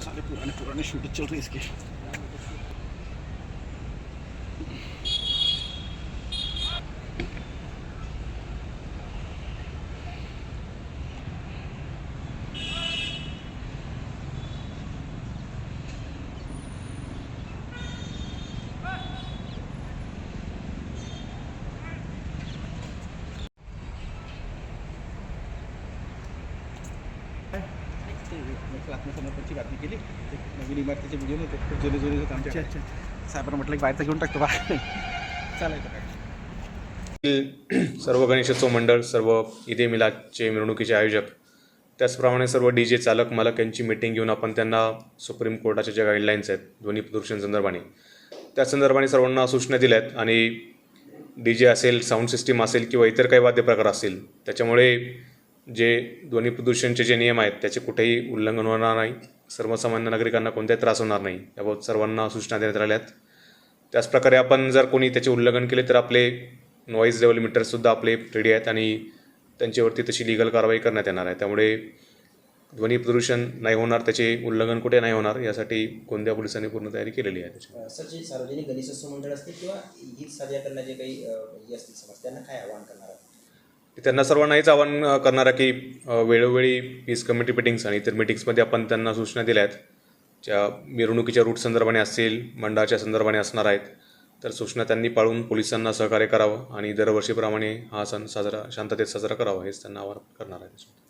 सारे पुराने पुराने शूट चल रहे इसके आत्मसमर्पणची बातमी केली. नवीन इमारतीचे व्हिडिओ नव्हते खूप जुने जुने होते आमच्या अच्छा साहेबांना म्हटलं की बाहेरचं घेऊन टाकतो बा. चालायचं काय. सर्व गणेशोत्सव मंडळ सर्व ईदे मिलादचे मिरवणुकीचे आयोजक त्याचप्रमाणे सर्व डी जे चालक मालक यांची मिटिंग घेऊन आपण त्यांना सुप्रीम कोर्टाच्या ज्या गाईडलाईन्स आहेत ध्वनी प्रदूषण संदर्भाने त्या संदर्भाने सर्वांना सूचना दिल्या आहेत आणि डी जे असेल साऊंड सिस्टीम असेल किंवा इतर काही वाद्य प्रकार असतील त्याच्यामुळे जे ध्वनी प्रदूषणचे जे नियम आहेत त्याचे कुठेही उल्लंघन होणार नाही. सर्वसामान्य नागरिकांना कोणताही त्रास होणार नाही. याबाबत सर्वांना सूचना देण्यात आल्या आहेत. त्याचप्रकारे आपण जर कोणी त्याचे उल्लंघन केले तर आपले नॉईज लेवल मीटरसुद्धा आपले रेडी आहेत आणि त्यांच्यावरती तशी लिगल कारवाई करण्यात येणार आहे. त्यामुळे ध्वनी प्रदूषण नाही होणार त्याचे उल्लंघन कुठे नाही होणार यासाठी गोंदिया पोलिसांनी पूर्ण तयारी केलेली आहे त्याची. सर जे सार्वजनिक गणेशोत्सव मंडळ असतील किंवा ईद साजरा करण्याचे काही असतील समज त्यांना काय आवाहन करणार त्यांना सर्वांनाहीच आवाहन करणार आहे की वेळोवेळी पीस कमिटी मिटिंग्स आणि इतर मिटिंग्समध्ये आपण त्यांना सूचना दिल्या आहेत. ज्या मिरवणुकीच्या रूट संदर्भाने असतील मंडळाच्या संदर्भाने असणार आहेत तर सूचना त्यांनी पाळून पोलिसांना सहकार्य करावं आणि दरवर्षीप्रमाणे हा सण साजरा शांततेत साजरा करावा हेच त्यांना आवाहन करणार आहे